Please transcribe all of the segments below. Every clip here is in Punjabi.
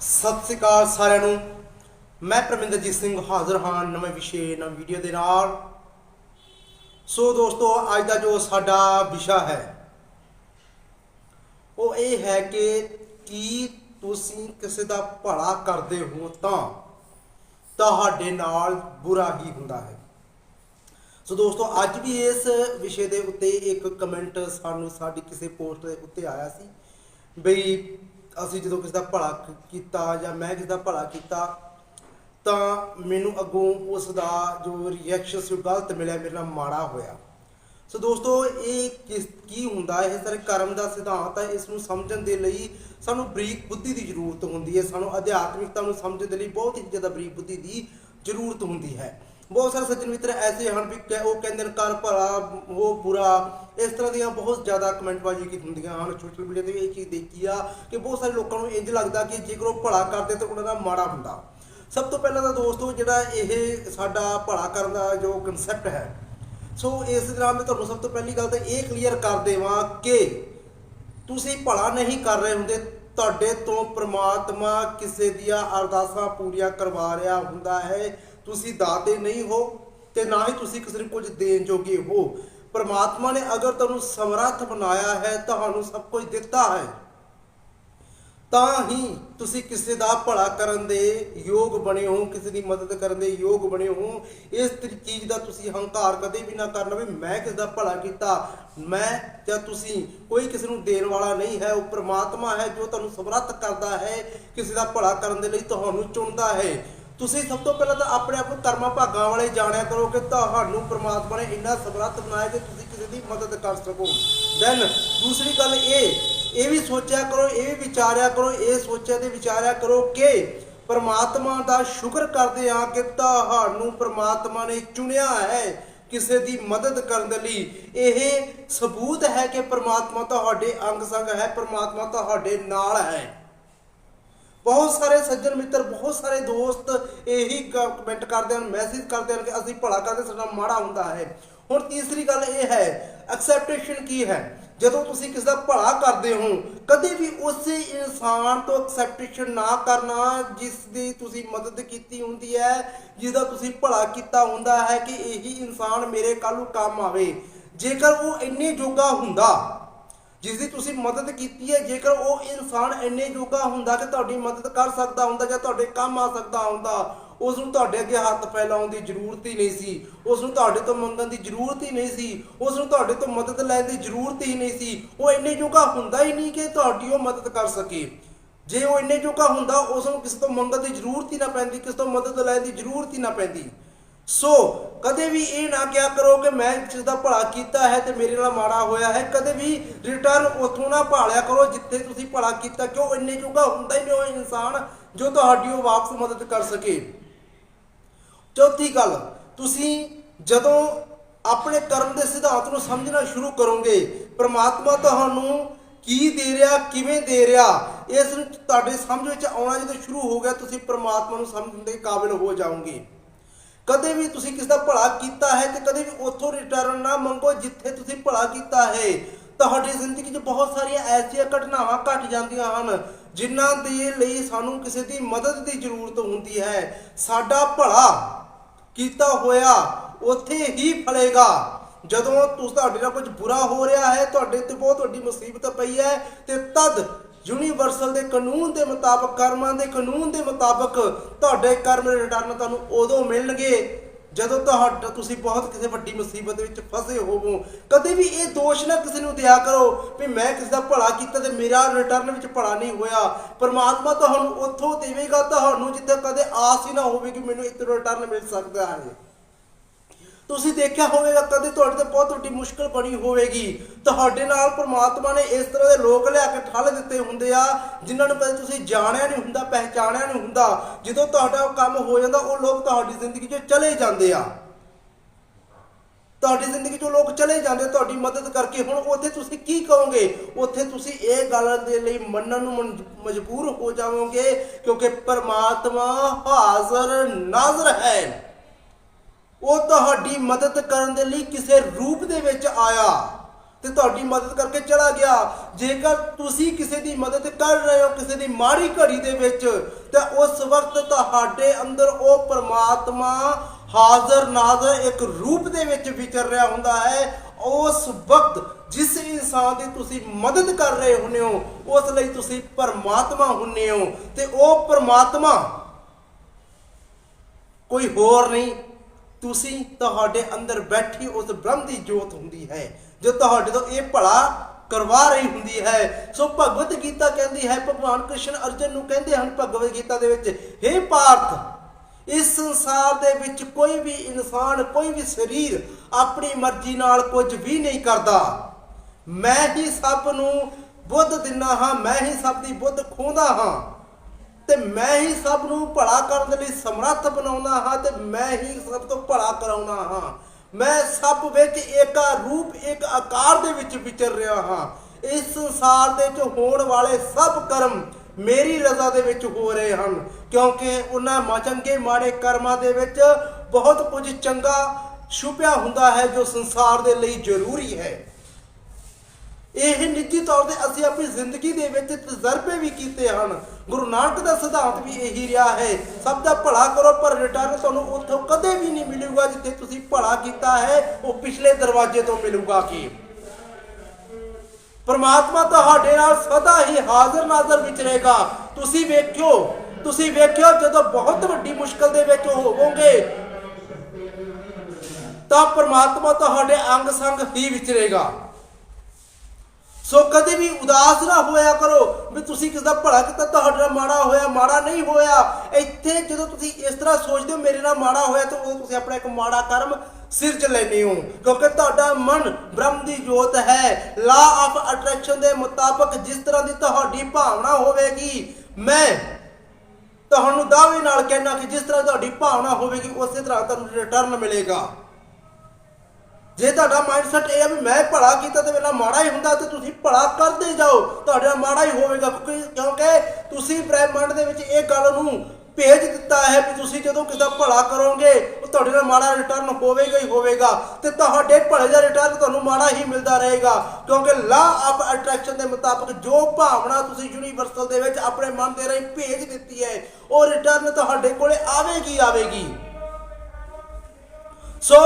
ਸਤਿ ਸ੍ਰੀ ਅਕਾਲ ਸਾਰਿਆਂ ਨੂੰ। ਮੈਂ ਪ੍ਰਮਿੰਦਰਜੀਤ ਸਿੰਘ ਹਾਜ਼ਰ ਹਾਂ ਨਵੇਂ ਵਿਸ਼ੇ, ਨਵੀਂ ਵੀਡੀਓ ਦੇ ਨਾਲ। ਸੋ ਦੋਸਤੋ, ਅੱਜ ਦਾ ਜੋ ਸਾਡਾ ਵਿਸ਼ਾ ਹੈ, ਉਹ ਇਹ ਹੈ ਕਿ ਕੀ ਤੁਸੀਂ ਕਿਸੇ ਦਾ ਭਲਾ ਕਰਦੇ ਹੋ ਤਾਂ ਤੁਹਾਡੇ ਨਾਲ ਬੁਰਾ ਹੀ ਹੁੰਦਾ ਹੈ। ਸੋ ਦੋਸਤੋ, ਅੱਜ ਵੀ ਇਸ ਵਿਸ਼ੇ ਦੇ ਉੱਤੇ ਇੱਕ ਕਮੈਂਟ ਸਾਨੂੰ ਸਾਡੀ ਕਿਸੇ ਪੋਸਟ ਦੇ ਉੱਤੇ ਆਇਆ ਸੀ, ਬਈ ਅਸੀਂ ਜਦੋਂ ਕਿਸੇ ਦਾ ਭਲਾ ਕ- ਕੀਤਾ ਜਾਂ ਮੈਂ ਕਿਸੇ ਦਾ ਭਲਾ ਕੀਤਾ, ਤਾਂ ਮੈਨੂੰ ਅੱਗੋਂ ਉਸ ਦਾ ਜੋ ਰਿਐਕਸ਼ਨ ਸੀ ਉਹ ਗਲਤ ਮਿਲਿਆ, ਮੇਰੇ ਨਾਲ ਮਾੜਾ ਹੋਇਆ। ਸੋ ਦੋਸਤੋ, ਇਹ ਕਿਸ, ਕੀ ਹੁੰਦਾ? ਇਹ ਸਾਰੇ ਕਰਮ ਦਾ ਸਿਧਾਂਤ ਹੈ। ਇਸ ਨੂੰ ਸਮਝਣ ਦੇ ਲਈ ਸਾਨੂੰ ਬਰੀਕ ਬੁੱਧੀ ਦੀ ਜ਼ਰੂਰਤ ਹੁੰਦੀ ਹੈ। ਸਾਨੂੰ ਅਧਿਆਤਮਿਕਤਾ ਨੂੰ ਸਮਝਣ ਦੇ ਲਈ ਬਹੁਤ ਹੀ ਜ਼ਿਆਦਾ ਬਰੀਕ ਬੁੱਧੀ ਦੀ ਜ਼ਰੂਰਤ ਹੁੰਦੀ ਹੈ। ਬਹੁਤ ਸਾਰੇ ਸੱਜਣ ਮਿੱਤਰ ਐਸੇ ਹਨ ਵੀ ਕਿ ਉਹ ਕਹਿੰਦੇ ਨੇ ਕਰ ਭਲਾ, ਉਹ ਬੁਰਾ। ਇਸ ਤਰ੍ਹਾਂ ਦੀਆਂ ਬਹੁਤ ਜ਼ਿਆਦਾ ਕਮੈਂਟਬਾਜ਼ੀ ਕੀ ਹੁੰਦੀਆਂ ਹਨ ਸੋਸ਼ਲ ਮੀਡੀਆ ਤੇ ਵੀ ਇਹ ਚੀਜ਼ ਦੇਖੀ ਆ ਕਿ ਬਹੁਤ ਸਾਰੇ ਲੋਕਾਂ ਨੂੰ ਇੰਜ ਲੱਗਦਾ ਕਿ ਜੇਕਰ ਉਹ ਭਲਾ ਕਰਦੇ ਤਾਂ ਉਹਨਾਂ ਦਾ ਮਾੜਾ ਹੁੰਦਾ। ਸਭ ਤੋਂ ਪਹਿਲਾਂ ਤਾਂ ਦੋਸਤੋ ਜਿਹੜਾ ਇਹ ਸਾਡਾ ਭਲਾ ਕਰਨ ਦਾ ਜੋ ਕਨਸੈਪਟ ਹੈ। ਸੋ ਇਸ ਦੇ ਨਾਲ ਮੈਂ ਤੁਹਾਨੂੰ ਸਭ ਤੋਂ ਪਹਿਲੀ ਗੱਲ ਤਾਂ ਇਹ ਕਲੀਅਰ ਕਰ ਦੇਵਾਂ ਕਿ ਤੁਸੀਂ ਭਲਾ ਨਹੀਂ ਕਰ ਰਹੇ ਹੁੰਦੇ, ਤੁਹਾਡੇ ਤੋਂ ਪ੍ਰਮਾਤਮਾ ਕਿਸੇ ਦੀਆਂ ਅਰਦਾਸਾਂ ਪੂਰੀਆਂ ਕਰਵਾ ਰਿਹਾ ਹੁੰਦਾ ਹੈ। ਤੁਸੀਂ ਦਾਤੇ ਨਹੀਂ ਹੋ ਤੇ ਨਾ ਹੀ ਤੁਸੀਂ ਕਿਸੇ ਨੂੰ ਕੁਝ ਦੇਣ ਜੋਗੇ ਹੋ। ਪਰਮਾਤਮਾ ਨੇ ਅਗਰ ਤੁਹਾਨੂੰ ਸਮਰੱਥ ਬਣਾਇਆ ਹੈ, ਤੁਹਾਨੂੰ ਸਭ ਕੁਝ ਦਿੱਤਾ ਹੈ, ਤਾਂ ਹੀ ਤੁਸੀਂ ਕਿਸੇ ਦਾ ਭਲਾ ਕਰਨ ਦੇ ਯੋਗ ਬਣੇ ਹੋ, ਕਿਸੇ ਦੀ ਮਦਦ ਕਰਨ ਦੇ ਯੋਗ ਬਣੇ ਹੋ। ਇਸ ਚੀਜ਼ ਦਾ ਤੁਸੀਂ ਹੰਕਾਰ ਕਦੇ ਵੀ ਨਾ ਕਰਨਾ ਵੀ ਮੈਂ ਕਿਸੇ ਦਾ ਭਲਾ ਕੀਤਾ, ਮੈਂ ਜਾਂ ਤੁਸੀਂ ਕੋਈ ਕਿਸੇ ਨੂੰ ਦੇਣ ਵਾਲਾ ਨਹੀਂ ਹੈ। ਉਹ ਪ੍ਰਮਾਤਮਾ ਹੈ ਜੋ ਤੁਹਾਨੂੰ ਸਮਰੱਥ ਕਰਦਾ ਹੈ, ਕਿਸੇ ਦਾ ਭਲਾ ਕਰਨ ਦੇ ਲਈ ਤੁਹਾਨੂੰ ਚੁਣਦਾ ਹੈ। ਤੁਸੀਂ ਸਭ ਤੋਂ ਪਹਿਲਾਂ ਤਾਂ ਆਪਣੇ ਆਪ ਨੂੰ ਕਰਮਾਂ ਭਾਗਾਂ ਵਾਲੇ ਜਾਣਿਆ ਕਰੋ ਕਿ ਤੁਹਾਨੂੰ ਪ੍ਰਮਾਤਮਾ ਨੇ ਇੰਨਾ ਸਮਰੱਥ ਬਣਾਇਆ ਕਿ ਤੁਸੀਂ ਕਿਸੇ ਦੀ ਮਦਦ ਕਰ ਸਕੋ। ਦੈਨ ਦੂਸਰੀ ਗੱਲ ਇਹ ਇਹ ਵੀ ਸੋਚਿਆ ਕਰੋ, ਇਹ ਵੀ ਵਿਚਾਰਿਆ ਕਰੋ, ਇਹ ਸੋਚਿਆ ਤੇ ਵਿਚਾਰਿਆ ਕਰੋ ਕਿ ਪਰਮਾਤਮਾ ਦਾ ਸ਼ੁਕਰ ਕਰਦੇ ਆ ਕਿ ਤੁਹਾਨੂੰ ਪਰਮਾਤਮਾ ਨੇ ਚੁਣਿਆ ਹੈ ਕਿਸੇ ਦੀ ਮਦਦ ਕਰਨ ਦੇ ਲਈ। ਇਹ ਸਬੂਤ ਹੈ ਕਿ ਪਰਮਾਤਮਾ ਤੁਹਾਡੇ ਅੰਗ ਸੰਗ ਹੈ, ਪਰਮਾਤਮਾ ਤੁਹਾਡੇ ਨਾਲ ਹੈ। ਬਹੁਤ ਸਾਰੇ ਸੱਜਣ ਮਿੱਤਰ, ਬਹੁਤ ਸਾਰੇ ਦੋਸਤ ਇਹੀ ਕਮੈਂਟ ਕਰਦੇ ਹਨ ਮੈਸੇਜ ਕਰਦੇ ਹਨ ਕਿ ਅਸੀਂ ਭਲਾ ਕਰਦੇ ਸਾਡਾ ਮਾੜਾ ਹੁੰਦਾ ਹੈ। ਹੁਣ ਤੀਸਰੀ ਗੱਲ ਇਹ ਹੈ ਐਕਸੈਪਟੇਸ਼ਨ ਕੀ ਹੈ? ਜਦੋਂ ਤੁਸੀਂ ਕਿਸੇ ਦਾ ਭਲਾ ਕਰਦੇ ਹੋ, ਕਦੇ ਵੀ ਉਸੇ ਇਨਸਾਨ ਤੋਂ ਐਕਸੈਪਟੇਸ਼ਨ ਨਾ ਕਰਨਾ ਜਿਸ ਦੀ ਤੁਸੀਂ ਮਦਦ ਕੀਤੀ ਹੁੰਦੀ ਹੈ, ਜਿਹਦਾ ਤੁਸੀਂ ਭਲਾ ਕੀਤਾ ਹੁੰਦਾ ਹੈ ਕਿ ਇਹੀ ਇਨਸਾਨ ਮੇਰੇ ਕੱਲ ਨੂੰ ਕੰਮ ਆਵੇ। ਜੇਕਰ ਉਹ ਇੰਨੇ ਜੋਗਾ ਹੁੰਦਾ ਜਿਸ ਦੀ ਤੁਸੀਂ ਮਦਦ ਕੀਤੀ ਹੈ, ਜੇਕਰ ਉਹ ਇਨਸਾਨ ਇੰਨੇ ਜੋਗਾ ਹੁੰਦਾ ਕਿ ਤੁਹਾਡੀ ਮਦਦ ਕਰ ਸਕਦਾ ਹੁੰਦਾ ਜਾਂ ਤੁਹਾਡੇ ਕੰਮ ਆ ਸਕਦਾ ਹੁੰਦਾ ਉਸ ਨੂੰ ਤੁਹਾਡੇ ਅੱਗੇ ਹੱਥ ਫੈਲਾਉਣ ਦੀ ਜ਼ਰੂਰਤ ਹੀ ਨਹੀਂ ਸੀ। ਉਸ ਨੂੰ ਤੁਹਾਡੇ ਤੋਂ ਮੰਗਣ ਦੀ ਜ਼ਰੂਰਤ ਹੀ ਨਹੀਂ ਸੀ। ਉਸ ਨੂੰ ਤੁਹਾਡੇ ਤੋਂ ਮਦਦ ਲੈਣ ਦੀ ਜ਼ਰੂਰਤ ਹੀ ਨਹੀਂ ਸੀ। ਉਹ ਇੰਨੇ ਜੋਗਾ ਹੁੰਦਾ ਹੀ ਨਹੀਂ ਕਿ ਤੁਹਾਡੀ ਉਹ ਮਦਦ ਕਰ ਸਕੇ। ਜੇ ਉਹ ਇੰਨੇ ਜੋਗਾ ਹੁੰਦਾ ਉਸ ਨੂੰ ਕਿਸੇ ਤੋਂ ਮੰਗਣ ਦੀ ਜ਼ਰੂਰਤ ਹੀ ਨਾ ਪੈਂਦੀ, ਕਿਸੇ ਤੋਂ ਮਦਦ ਲੈਣ ਦੀ ਜ਼ਰੂਰਤ ਹੀ ਨਾ ਪੈਂਦੀ। ਸੋ ਕਦੇ ਵੀ ਇਹ ਨਾ ਕਿਹਾ ਕਰੋ ਕਿ ਮੈਂ ਕਿਸੇ ਦਾ ਭਲਾ ਕੀਤਾ ਹੈ ਤੇ ਮੇਰੇ ਨਾਲ ਮਾੜਾ ਹੋਇਆ ਹੈ। ਕਦੇ ਵੀ ਰਿਟਰਨ ਉਥੋਂ ਨਾ ਭਾਲਿਆ ਕਰੋ ਜਿੱਥੇ ਤੁਸੀਂ ਭਲਾ ਕੀਤਾ। ਕਿਉਂ ਇੰਨੇ ਜੋਗਾ ਹੁੰਦਾ ਹੀ ਨਹੀਂ ਉਹ ਇਨਸਾਨ ਜੋ ਤੁਹਾਡੀ ਉਹ ਵਾਪਸ ਮਦਦ ਕਰ ਸਕੇ। ਚੌਥੀ ਗੱਲ, ਤੁਸੀਂ ਜਦੋਂ ਆਪਣੇ ਕਰਮ ਦੇ ਸਿਧਾਂਤ ਨੂੰ ਸਮਝਣਾ ਸ਼ੁਰੂ ਕਰੋਗੇ, ਪ੍ਰਮਾਤਮਾ ਤੁਹਾਨੂੰ ਕੀ ਦੇ ਰਿਹਾ, ਕਿਵੇਂ ਦੇ ਰਿਹਾ, ਇਸ ਨੂੰ ਤੁਹਾਡੇ ਸਮਝ ਵਿੱਚ ਆਉਣਾ ਜਦੋਂ ਸ਼ੁਰੂ ਹੋ ਗਿਆ, ਤੁਸੀਂ ਪ੍ਰਮਾਤਮਾ ਨੂੰ ਸਮਝਣ ਦੇ ਕਾਬਿਲ ਹੋ ਜਾਓਗੇ। ਕਦੇ ਵੀ ਤੁਸੀਂ ਕਿਸੇ ਦਾ ਭਲਾ ਕੀਤਾ ਹੈ ਤੇ ਕਦੇ ਵੀ ਉੱਥੋਂ ਰਿਟਰਨ ਨਾ ਮੰਗੋ ਜਿੱਥੇ ਤੁਸੀਂ ਭਲਾ ਕੀਤਾ ਹੈ। ਤੁਹਾਡੀ ਜ਼ਿੰਦਗੀ 'ਚ ਬਹੁਤ ਸਾਰੀਆਂ ਐਸੀਆਂ ਘਟਨਾਵਾਂ ਘਟ ਜਾਂਦੀਆਂ ਹਨ, ਜਿਨ੍ਹਾਂ ਦੇ ਲਈ ਸਾਨੂੰ ਕਿਸੇ ਦੀ ਮਦਦ ਦੀ ਜ਼ਰੂਰਤ ਹੁੰਦੀ ਹੈ। ਸਾਡਾ ਭਲਾ ਕੀਤਾ ਹੋਇਆ ਉੱਥੇ ਹੀ ਫਲੇਗਾ। ਜਦੋਂ ਤੁਹਾਡੇ ਨਾਲ ਕੁਝ ਬੁਰਾ ਹੋ ਰਿਹਾ ਹੈ, ਤੁਹਾਡੇ ਤੇ ਬਹੁਤ ਵੱਡੀ ਮੁਸੀਬਤ ਪਈ ਹੈ ਤੇ ਤਦ ਯੂਨੀਵਰਸਲ ਦੇ ਕਾਨੂੰਨ ਦੇ ਮੁਤਾਬਕ, ਕਰਮਾਂ ਦੇ ਕਾਨੂੰਨ ਦੇ ਮੁਤਾਬਕ ਤੁਹਾਡੇ ਕਰਮ ਦੇ ਰਿਟਰਨ ਤੁਹਾਨੂੰ ਉਦੋਂ ਮਿਲਣਗੇ ਜਦੋਂ ਤੁਹਾਡਾ, ਤੁਸੀਂ ਬਹੁਤ ਕਿਸੇ ਵੱਡੀ ਮੁਸੀਬਤ ਵਿੱਚ ਫਸੇ ਹੋਵੋ। ਕਦੇ ਵੀ ਇਹ ਦੋਸ਼ ਨਾ ਕਿਸੇ ਨੂੰ ਦਿਆ ਕਰੋ ਵੀ ਮੈਂ ਕਿਸੇ ਦਾ ਭਲਾ ਕੀਤਾ ਤੇ ਮੇਰਾ ਰਿਟਰਨ ਵਿੱਚ ਭਲਾ ਨਹੀਂ ਹੋਇਆ। ਪਰਮਾਤਮਾ ਤੁਹਾਨੂੰ ਉੱਥੋਂ ਦੇਵੇਗਾ, ਤੁਹਾਨੂੰ ਜਿੱਥੇ ਕਦੇ ਆਸ ਹੀ ਨਾ ਹੋਵੇ ਕਿ ਮੈਨੂੰ ਇਤਨਾ ਰਿਟਰਨ ਮਿਲ ਸਕਦਾ ਹੈ। ਤੁਸੀਂ ਦੇਖਿਆ ਹੋਵੇਗਾ ਕਦੇ ਤੁਹਾਡੇ ਤੇ ਬਹੁਤ ਵੱਡੀ ਮੁਸ਼ਕਲ ਬਣੀ ਹੋਵੇਗੀ। ਤੁਹਾਡੇ ਨਾਲ ਪ੍ਰਮਾਤਮਾ ਨੇ ਇਸ ਤਰ੍ਹਾਂ ਦੇ ਲੋਕ ਲਿਆ ਕੇ ਠੱਲ ਦਿੱਤੇ ਹੁੰਦੇ ਆ, ਜਿਨ੍ਹਾਂ ਨੂੰ ਕਦੇ ਤੁਸੀਂ ਜਾਣਿਆ ਨਹੀਂ ਹੁੰਦਾ, ਪਹਿਚਾਣਿਆ ਨਹੀਂ ਹੁੰਦਾ। ਜਦੋਂ ਤੁਹਾਡਾ ਕੰਮ ਹੋ ਜਾਂਦਾ, ਉਹ ਲੋਕ ਤੁਹਾਡੀ ਜ਼ਿੰਦਗੀ 'ਚੋਂ ਚਲੇ ਜਾਂਦੇ ਆ। ਤੁਹਾਡੀ ਜ਼ਿੰਦਗੀ 'ਚੋਂ ਲੋਕ ਚਲੇ ਜਾਂਦੇ ਤੁਹਾਡੀ ਮਦਦ ਕਰਕੇ। ਹੁਣ ਉੱਥੇ ਤੁਸੀਂ ਕੀ ਕਹੋਗੇ? ਉੱਥੇ ਤੁਸੀਂ ਇਹ ਗੱਲ ਦੇ ਲਈ ਮੰਨਣ ਨੂੰ ਮਨ- ਮਜਬੂਰ ਹੋ ਜਾਵੋਗੇ, ਕਿਉਂਕਿ ਪਰਮਾਤਮਾ ਹਾਜ਼ਰ ਨਾਜ਼ਰ ਹੈ। ਉਹ ਤੁਹਾਡੀ ਮਦਦ ਕਰਨ ਦੇ ਲਈ ਕਿਸੇ ਰੂਪ ਦੇ ਵਿੱਚ ਆਇਆ ਤੇ ਤੁਹਾਡੀ ਮਦਦ ਕਰਕੇ ਚਲਾ ਗਿਆ। ਜੇਕਰ ਤੁਸੀਂ ਕਿਸੇ ਦੀ ਮਦਦ ਕਰ ਰਹੇ ਹੋ ਕਿਸੇ ਦੀ ਮਾੜੀ ਘੜੀ ਦੇ ਵਿੱਚ, ਤਾਂ ਉਸ ਵਕਤ ਤੁਹਾਡੇ ਅੰਦਰ ਉਹ ਪਰਮਾਤਮਾ ਹਾਜ਼ਰ ਨਾਜ਼ਰ ਇੱਕ ਰੂਪ ਦੇ ਵਿੱਚ ਵਿਚਰ ਰਿਹਾ ਹੁੰਦਾ ਹੈ। ਉਸ ਵਕਤ ਜਿਸ ਇਨਸਾਨ ਦੀ ਤੁਸੀਂ ਮਦਦ ਕਰ ਰਹੇ ਹੁੰਦੇ ਹੋ, ਉਸ ਲਈ ਤੁਸੀਂ ਪਰਮਾਤਮਾ ਹੁੰਦੇ ਹੋ ਤੇ ਉਹ ਪਰਮਾਤਮਾ ਕੋਈ ਹੋਰ ਨਹੀਂ ਤੁਸੀਂ ਤੁਹਾਡੇ ਅੰਦਰ ਬੈਠੀ ਉਸ ਬ੍ਰਹਮ ਦੀ ਜੋਤ ਹੁੰਦੀ ਹੈ, ਜੋ ਤੁਹਾਡੇ ਤੋਂ ਇਹ ਭਲਾ ਕਰਵਾ ਰਹੀ ਹੁੰਦੀ ਹੈ। ਸੋ ਭਗਵਤ ਗੀਤਾ ਕਹਿੰਦੀ ਹੈ, ਭਗਵਾਨ ਕ੍ਰਿਸ਼ਨ ਅਰਜਨ ਨੂੰ ਕਹਿੰਦੇ ਹਨ ਭਗਵਤ ਗੀਤਾ ਦੇ ਵਿੱਚ हे ਪਾਰਥ, ਇਸ ਸੰਸਾਰ ਦੇ ਵਿੱਚ ਕੋਈ ਵੀ ਇਨਸਾਨ, ਕੋਈ ਵੀ ਸਰੀਰ ਆਪਣੀ ਮਰਜ਼ੀ ਨਾਲ ਕੁਝ ਵੀ ਨਹੀਂ ਕਰਦਾ। ਮੈਂ ਹੀ ਸਭ ਨੂੰ ਬੁੱਧ ਦਿੰਦਾ ਹਾਂ, ਮੈਂ ਹੀ ਸਭ ਦੀ ਬੁੱਧ ਖੋਹਦਾ ਹਾਂ। ਤੇ ਮੈਂ ਹੀ ਸਭ ਨੂੰ ਭਲਾ ਕਰਨ ਦੇ ਲਈ ਸਮਰੱਥ ਬਣਾਉਣਾ ਹਾਂ ਤੇ ਮੈਂ ਹੀ ਸਭ ਤੋਂ ਭਲਾ ਕਰਾਉਣਾ ਹਾਂ। ਮੈਂ ਸਭ ਵਿੱਚ ਏਕਾ ਰੂਪ ਇੱਕ ਆਕਾਰ ਦੇ ਵਿੱਚ ਵਿਚਰ ਰਿਹਾ ਹਾਂ। ਇਸ ਸੰਸਾਰ ਦੇ ਵਿੱਚ ਹੋਣ ਵਾਲੇ ਸਭ ਕਰਮ ਮੇਰੀ ਰਜ਼ਾ ਦੇ ਵਿੱਚ ਹੋ ਰਹੇ ਹਨ, ਕਿਉਂਕਿ ਉਹਨਾਂ ਮਾ- ਚੰਗੇ ਮਾੜੇ ਕਰਮਾਂ ਦੇ ਵਿੱਚ ਬਹੁਤ ਕੁਝ ਚੰਗਾ ਛੁਪਿਆ ਹੁੰਦਾ ਹੈ ਜੋ ਸੰਸਾਰ ਦੇ ਲਈ ਜ਼ਰੂਰੀ ਹੈ। ਇਹ ਨਿੱਜੀ ਤੌਰ ਤੇ ਅਸੀਂ ਆਪਣੀ ਜ਼ਿੰਦਗੀ ਦੇ ਵਿੱਚ ਤਜਰਬੇ ਵੀ ਕੀਤੇ ਹਨ। ਗੁਰੂ ਨਾਨਕ ਦਾ ਸਿਧਾਂਤ ਵੀ ਇਹੀ ਰਿਹਾ ਹੈ। ਸਭ ਦਾ ਭਲਾ ਕਰੋ, ਪਰ ਰਿਟਰਨ ਤੁਹਾਨੂੰ ਉੱਥੋਂ ਕਦੇ ਵੀ ਨਹੀਂ ਮਿਲੂਗਾ ਜਿੱਥੇ ਤੁਸੀਂ ਭਲਾ ਕੀਤਾ ਹੈ। ਉਹ ਪਿਛਲੇ ਦਰਵਾਜ਼ੇ ਤੋਂ ਮਿਲੂਗਾ ਕੀ? ਪਰਮਾਤਮਾ ਤੁਹਾਡੇ ਨਾਲ ਸਦਾ ਹੀ ਹਾਜ਼ਰ ਨਾਜ਼ਰ ਵਿਚਰੇਗਾ ਤੁਸੀਂ ਵੇਖਿਓ ਤੁਸੀਂ ਵੇਖਿਓ ਜਦੋਂ ਬਹੁਤ ਵੱਡੀ ਮੁਸ਼ਕਲ ਦੇ ਵਿੱਚ ਹੋਵੋਗੇ, ਤਾਂ ਪਰਮਾਤਮਾ ਤੁਹਾਡੇ ਅੰਗ ਸੰਗ ਹੀ ਵਿਚਰੇਗਾ ਸੋ ਕਦੇ ਵੀ ਉਦਾਸ ਨਾ ਹੋਇਆ ਕਰੋ ਵੀ ਤੁਸੀਂ ਕਿਸ ਦਾ ਭਲਾ ਕੀਤਾ, ਤੁਹਾਡੇ ਨਾਲ ਮਾੜਾ ਹੋਇਆ, ਮਾੜਾ ਨਹੀਂ ਹੋਇਆ। ਇੱਥੇ ਜਦੋਂ ਤੁਸੀਂ ਇਸ ਤਰ੍ਹਾਂ ਸੋਚਦੇ ਹੋ, ਮੇਰੇ ਨਾਲ ਮਾੜਾ ਹੋਇਆ, ਤਾਂ ਉਹ ਤੁਸੀਂ ਆਪਣਾ ਇੱਕ ਮਾੜਾ ਕਰਮ ਸਿਰਜ 'ਚ ਲੈਨੇ ਹੋ। ਕਿਉਂਕਿ ਤੁਹਾਡਾ ਮਨ ਬ੍ਰਹਮ ਦੀ ਜੋਤ ਹੈ। ਲਾ ਆਫ ਅਟਰੈਕਸ਼ਨ ਦੇ ਮੁਤਾਬਕ ਜਿਸ ਤਰ੍ਹਾਂ ਦੀ ਤੁਹਾਡੀ ਭਾਵਨਾ ਹੋਵੇਗੀ, ਮੈਂ ਤੁਹਾਨੂੰ ਦਾਅਵੇ ਨਾਲ ਕਹਿਣਾ ਕਿ ਜਿਸ ਤਰ੍ਹਾਂ ਤੁਹਾਡੀ ਭਾਵਨਾ ਹੋਵੇਗੀ, ਉਸੇ ਤਰ੍ਹਾਂ ਤੁਹਾਨੂੰ ਰਿਟਰਨ ਮਿਲੇਗਾ। ਜੇ ਤੁਹਾਡਾ ਮਾਈਂਡਸੈਟ ਇਹ ਹੈ ਵੀ ਮੈਂ ਭਲਾ ਕੀਤਾ ਤੇ ਮੇਰਾ ਮਾੜਾ ਹੀ ਹੁੰਦਾ ਤੇ ਤੁਸੀਂ ਭਲਾ ਕਰਦੇ ਜਾਓ, ਤੁਹਾਡੇ ਨਾਲ ਮਾੜਾ ਹੀ ਹੋਵੇਗਾ। ਕਿਉਂਕਿ ਕਿਉਂਕਿ ਤੁਸੀਂ ਬ੍ਰਹਿਮੰਡ ਦੇ ਵਿੱਚ ਇਹ ਗੱਲ ਨੂੰ ਭੇਜ ਦਿੱਤਾ ਹੈ ਵੀ ਤੁਸੀਂ ਜਦੋਂ ਕਿਸੇ ਦਾ ਭਲਾ ਕਰੋਗੇ, ਉਹ ਤੁਹਾਡੇ ਨਾਲ ਮਾੜਾ ਰਿਟਰਨ ਹੋਵੇਗਾ ਹੀ ਹੋਵੇਗਾ ਤੇ ਤੁਹਾਡੇ ਭਲੇ ਦਾ ਰਿਟਰਨ ਤੁਹਾਨੂੰ ਮਾੜਾ ਹੀ ਮਿਲਦਾ ਰਹੇਗਾ। ਕਿਉਂਕਿ ਲਾ ਆਫ ਅਟਰੈਕਸ਼ਨ ਦੇ ਮੁਤਾਬਕ ਜੋ ਭਾਵਨਾ ਤੁਸੀਂ ਯੂਨੀਵਰਸਲ ਦੇ ਵਿੱਚ ਆਪਣੇ ਮਨ ਦੇ ਰਾਹੀਂ ਭੇਜ ਦਿੱਤੀ ਹੈ, ਉਹ ਰਿਟਰਨ ਤੁਹਾਡੇ ਕੋਲੇ ਆਵੇਗੀ ਆਵੇਗੀ। ਸੋ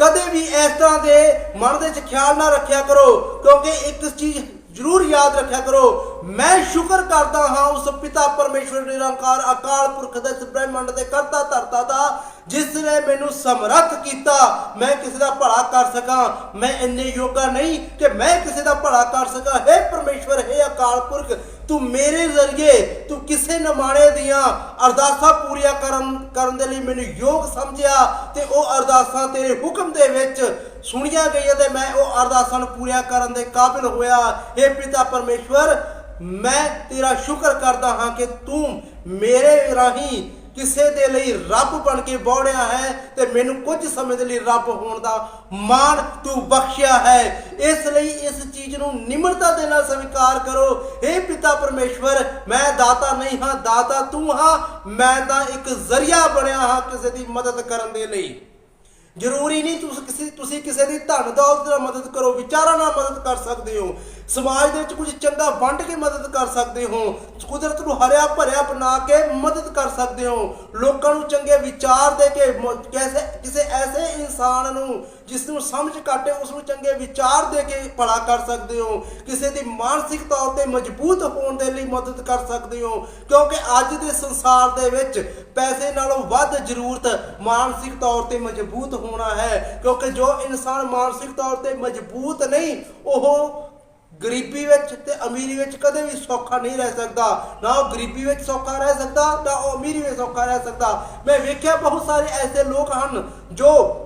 ਕਦੇ ਵੀ ਇਸ ਤਰ੍ਹਾਂ ਦੇ ਮਨ ਦੇ ਵਿੱਚ ਖਿਆਲ ਨਾ ਰੱਖਿਆ ਕਰੋ, ਕਿਉਂਕਿ ਇੱਕ ਚੀਜ਼ ਜ਼ਰੂਰ ਯਾਦ ਰੱਖਿਆ ਕਰੋ। ਮੈਂ ਸ਼ੁਕਰ ਕਰਦਾ ਹਾਂ ਉਸ ਪਿਤਾ ਪਰਮੇਸ਼ਵਰ ਨਿਰੰਕਾਰ ਅਕਾਲ ਪੁਰਖ ਦੇ ਇਸ ਬ੍ਰਹਿਮੰਡ ਦੇ ਕਰਤਾ ਧਰਤਾ ਦਾ ਜਿਸ ਨੇ ਮੈਨੂੰ ਸਮਰੱਥ ਕੀਤਾ, ਮੈਂ ਕਿਸੇ ਦਾ ਭਲਾ ਕਰ ਸਕਾਂ। ਮੈਂ ਇੰਨੇ ਯੋਗਾ ਨਹੀਂ ਕਿ ਮੈਂ ਕਿਸੇ ਦਾ ਭਲਾ ਕਰ ਸਕਾਂ। ਹੈ ਪਰਮੇਸ਼ਵਰ, ਹੈ ਅਕਾਲ ਪੁਰਖ, ਤੂੰ ਮੇਰੇ ਜ਼ਰੀਏ ਤੂੰ ਕਿਸੇ ਨਮਾਣੇ ਦੀਆਂ ਅਰਦਾਸਾਂ ਪੂਰੀਆਂ ਕਰਨ ਕਰਨ ਦੇ ਲਈ ਮੈਨੂੰ ਯੋਗ ਸਮਝਿਆ ਤੇ ਉਹ ਅਰਦਾਸਾਂ ਤੇਰੇ ਹੁਕਮ ਦੇ ਵਿੱਚ ਸੁਣੀਆਂ ਗਈਆਂ ਤੇ ਮੈਂ ਉਹ ਅਰਦਾਸਾਂ ਨੂੰ ਪੂਰੀਆਂ ਕਰਨ ਦੇ ਕਾਬਿਲ ਹੋਇਆ। ਇਹ ਪਿਤਾ ਪਰਮੇਸ਼ਵਰ, ਮੈਂ ਤੇਰਾ ਸ਼ੁਕਰ ਕਰਦਾ ਹਾਂ ਕਿ ਤੂੰ ਮੇਰੇ ਰਾਹੀਂ ਕਿਸੇ ਦੇ ਲਈ ਰੱਬ ਬਣ ਕੇ ਬੋੜਿਆ ਹੈ ਤੇ ਮੈਨੂੰ ਕੁਝ ਸਮੇਂ ਦੇ ਲਈ ਰੱਬ ਹੋਣ ਦਾ ਮਾਣ ਤੂੰ ਬਖਸ਼ਿਆ ਹੈ। ਇਸ ਲਈ ਇਸ ਚੀਜ਼ ਨੂੰ ਨਿਮਰਤਾ ਦੇ ਨਾਲ ਸਵੀਕਾਰ ਕਰੋ। हे ਪਿਤਾ ਪਰਮੇਸ਼ਵਰ, ਮੈਂ ਦਾਤਾ ਨਹੀਂ ਹਾਂ, ਦਾਤਾ ਤੂੰ ਹਾਂ। ਮੈਂ ਤਾਂ ਇੱਕ ਜ਼ਰੀਆ ਬਣਿਆ ਹਾਂ ਕਿਸੇ ਦੀ ਮਦਦ ਕਰਨ ਦੇ ਲਈ। ਜ਼ਰੂਰੀ ਨਹੀਂ ਤੁਸੀਂ ਕਿਸੇ ਤੁਸੀਂ ਕਿਸੇ ਦੀ ਧਨ ਦੌਲਤ ਨਾਲ ਮਦਦ ਕਰੋ, ਵਿਚਾਰਾਂ ਨਾਲ ਮਦਦ ਕਰ ਸਕਦੇ ਹੋ। ਸਮਾਜ ਦੇ ਵਿੱਚ ਕੁਝ ਚੰਗਾ ਵੰਡ ਕੇ ਮਦਦ ਕਰ ਸਕਦੇ ਹੋ। ਕੁਦਰਤ ਨੂੰ ਹਰਿਆ ਭਰਿਆ ਬਣਾ ਕੇ ਮਦਦ ਕਰ ਸਕਦੇ ਹੋ। ਲੋਕਾਂ ਨੂੰ ਚੰਗੇ ਵਿਚਾਰ ਦੇ ਕੇ ਕਿਸੇ ਕਿਸੇ ਐਸੇ ਇਨਸਾਨ ਨੂੰ ਜਿਸ ਨੂੰ ਸਮਝ ਘੱਟ ਹੈ ਉਸ ਨੂੰ ਚੰਗੇ ਵਿਚਾਰ ਦੇ ਕੇ ਭਲਾ ਕਰ ਸਕਦੇ ਹੋ। ਕਿਸੇ ਦੀ ਮਾਨਸਿਕ ਤੌਰ ਤੇ ਮਜ਼ਬੂਤ ਹੋਣ ਦੇ ਲਈ ਮਦਦ ਕਰ ਸਕਦੇ ਹੋ। ਕਿਉਂਕਿ ਅੱਜ ਦੇ ਸੰਸਾਰ ਦੇ ਵਿੱਚ ਪੈਸੇ ਨਾਲੋਂ ਵੱਧ ਜ਼ਰੂਰਤ ਮਾਨਸਿਕ ਤੌਰ ਤੇ ਮਜ਼ਬੂਤ ਹੋਣਾ ਹੈ। ਕਿਉਂਕਿ ਜੋ ਇਨਸਾਨ ਮਾਨਸਿਕ ਤੌਰ ਤੇ ਮਜ਼ਬੂਤ ਨਹੀਂ, ਉਹ ਗਰੀਬੀ ਵਿੱਚ ਤੇ ਅਮੀਰੀ ਵਿੱਚ ਕਦੇ ਵੀ ਸੌਖਾ ਨਹੀਂ ਰਹਿ ਸਕਦਾ। ਨਾ ਉਹ ਗਰੀਬੀ ਵਿੱਚ ਸੌਖਾ ਰਹਿ ਸਕਦਾ, ਨਾ ਉਹ ਅਮੀਰੀ ਵਿੱਚ ਸੌਖਾ ਰਹਿ ਸਕਦਾ। ਮੈਂ ਵੇਖਿਆ ਬਹੁਤ ਸਾਰੇ ਐਸੇ ਲੋਕ ਹਨ ਜੋ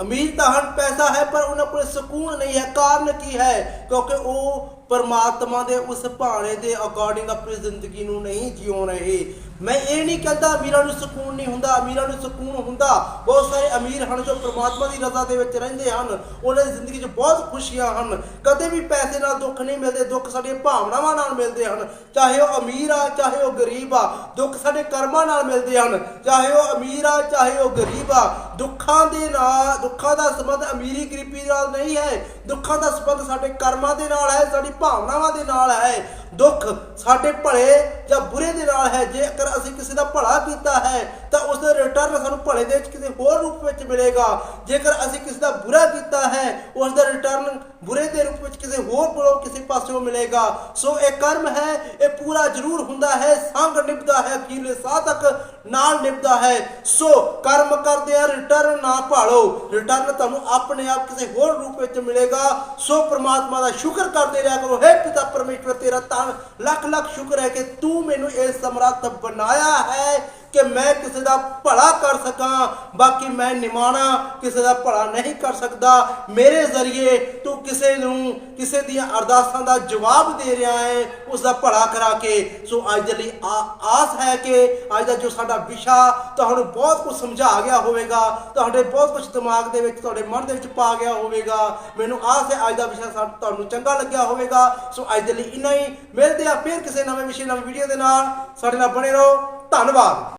ਅਮੀਰ ਤਾਂ ਹਨ, ਪੈਸਾ ਹੈ, ਪਰ ਉਹਨਾਂ ਕੋਲ ਸਕੂਨ ਨਹੀਂ ਹੈ। ਕਾਰਨ ਕੀ ਹੈ? ਕਿਉਂਕਿ ਉਹ ਪਰਮਾਤਮਾ ਦੇ ਉਸ ਭਾਣੇ ਦੇ ਅਕੋਰਡਿੰਗ ਆਪਣੀ ਜ਼ਿੰਦਗੀ ਨੂੰ ਨਹੀਂ ਜਿਉ ਰਹੇ। ਮੈਂ ਇਹ ਨਹੀਂ ਕਹਿੰਦਾ ਅਮੀਰਾਂ ਨੂੰ ਸਕੂਨ ਨਹੀਂ ਹੁੰਦਾ, ਅਮੀਰਾਂ ਨੂੰ ਸਕੂਨ ਹੁੰਦਾ। ਬਹੁਤ ਸਾਰੇ ਅਮੀਰ ਹਨ ਜੋ ਪ੍ਰਮਾਤਮਾ ਦੀ ਰਜ਼ਾ ਦੇ ਵਿੱਚ ਰਹਿੰਦੇ ਹਨ। ਉਹਨਾਂ ਦੀ ਜ਼ਿੰਦਗੀ 'ਚ ਬਹੁਤ ਖੁਸ਼ੀਆਂ ਹਨ। ਕਦੇ ਵੀ ਪੈਸੇ ਨਾਲ ਦੁੱਖ ਨਹੀਂ ਮਿਲਦੇ, ਦੁੱਖ ਸਾਡੀਆਂ ਭਾਵਨਾਵਾਂ ਨਾਲ ਮਿਲਦੇ ਹਨ। ਚਾਹੇ ਉਹ ਅਮੀਰ ਆ, ਚਾਹੇ ਉਹ ਗਰੀਬ ਆ, ਦੁੱਖ ਸਾਡੇ ਕਰਮਾਂ ਨਾਲ ਮਿਲਦੇ ਹਨ। ਚਾਹੇ ਉਹ ਅਮੀਰ ਆ, ਚਾਹੇ ਉਹ ਗਰੀਬ ਆ, ਦੁੱਖਾਂ ਦੇ ਨਾਲ, ਦੁੱਖਾਂ ਦਾ ਸੰਬੰਧ ਅਮੀਰੀ ਗਰੀਬੀ ਨਾਲ ਨਹੀਂ ਹੈ। ਦੁੱਖਾਂ ਦਾ ਸੰਬੰਧ ਸਾਡੇ ਕਰਮਾਂ ਦੇ ਨਾਲ ਹੈ ਸਾਡੀ ਭਾਵਨਾਵਾਂ ਦੇ ਨਾਲ ਹੈ। ਦੁੱਖ ਸਾਡੇ ਭਲੇ ਜਾਂ ਬੁਰੇ ਦੇ ਨਾਲ ਹੈ। ਜੇਕਰ ਅਸੀਂ ਕਿਸੇ ਦਾ ਭਲਾ ਕੀਤਾ ਹੈ, ਤਾਂ ਉਸ ਦਾ ਰਿਟਰਨ ਸਾਨੂੰ ਭਲੇ ਦੇ ਵਿੱਚ ਕਿਸੇ ਹੋਰ ਰੂਪ ਵਿੱਚ ਮਿਲੇਗਾ। ਜੇਕਰ ਅਸੀਂ ਕਿਸੇ ਦਾ ਬੁਰਾ ਕੀਤਾ ਹੈ, ਉਸ ਦਾ ਰਿਟਰਨ ਬੁਰੇ ਦੇ ਰੂਪ ਵਿੱਚ ਕਿਸੇ ਹੋਰ ਕੋਲੋਂ ਕਿਸੇ ਪਾਸਿਓਂ ਮਿਲੇਗਾ। ਸੋ ਇਹ ਕਰਮ ਹੈ, ਇਹ ਪੂਰਾ ਜ਼ਰੂਰ ਹੁੰਦਾ ਹੈ। ਸੰਗ ਨਿਭਦਾ ਹੈ, ਅਖੀਰਲੇ ਸਾਹ ਤੱਕ ਨਾਲ ਨਿਭਦਾ ਹੈ। ਸੋ ਕਰਮ ਕਰਦੇ ਆ ਰਿਟਰਨ ਨਾ ਭਾਲੋ। ਰਿਟਰਨ ਤੁਹਾਨੂੰ ਆਪਣੇ ਆਪ ਕਿਸੇ ਹੋਰ ਰੂਪ ਵਿੱਚ ਮਿਲੇਗਾ। ਸੋ ਪ੍ਰਮਾਤਮਾ ਦਾ ਸ਼ੁਕਰ ਕਰਦੇ ਰਿਹਾ ਕਰੋ। ਹੈ ਪਿਤਾ ਪਰਮੇਸ਼ਵਰ, ਤੇਰਾ ਤਾਂ ਲੱਖ ਲੱਖ ਸ਼ੁਕਰ ਹੈ ਕਿ ਤੂੰ ਮੈਨੂੰ ਇਸ ਸਮਰੱਥ ਬਣਾਇਆ ਹੈ। ਕਿ ਮੈਂ ਕਿਸੇ ਦਾ ਭਲਾ ਕਰ ਸਕਾਂ, ਬਾਕੀ ਮੈਂ ਨਿਮਾਣਾ ਕਿਸੇ ਦਾ ਭਲਾ ਨਹੀਂ ਕਰ ਸਕਦਾ। ਮੇਰੇ ਜ਼ਰੀਏ ਤੂੰ ਕਿਸੇ ਨੂੰ ਕਿਸੇ ਦੀਆਂ ਅਰਦਾਸਾਂ ਦਾ ਜਵਾਬ ਦੇ ਰਿਹਾ ਹੈ ਉਸ ਦਾ ਭਲਾ ਕਰਾ ਕੇ। ਸੋ ਅੱਜ ਦੇ ਲਈ ਆ- ਆਸ ਹੈ ਕਿ ਅੱਜ ਦਾ ਜੋ ਸਾਡਾ ਵਿਸ਼ਾ ਤੁਹਾਨੂੰ ਬਹੁਤ ਕੁਝ ਸਮਝਾ ਗਿਆ ਹੋਵੇਗਾ, ਤੁਹਾਡੇ ਬਹੁਤ ਕੁਝ ਦਿਮਾਗ ਦੇ ਵਿੱਚ, ਤੁਹਾਡੇ ਮਨ ਦੇ ਵਿੱਚ ਪਾ ਗਿਆ ਹੋਵੇਗਾ। ਮੈਨੂੰ ਆਸ ਹੈ ਅੱਜ ਦਾ ਵਿਸ਼ਾ ਤੁਹਾਨੂੰ ਚੰਗਾ ਲੱਗਿਆ ਹੋਵੇਗਾ। ਸੋ ਅੱਜ ਦੇ ਲਈ ਇੰਨਾ ਹੀ। ਮਿਲਦੇ ਆ ਫਿਰ ਕਿਸੇ ਨਵੇਂ ਵਿਸ਼ੇ, ਨਵੇਂ ਵੀਡੀਓ ਦੇ ਨਾਲ। ਸਾਡੇ ਨਾਲ ਬਣੇ ਰਹੋ। ਧੰਨਵਾਦ।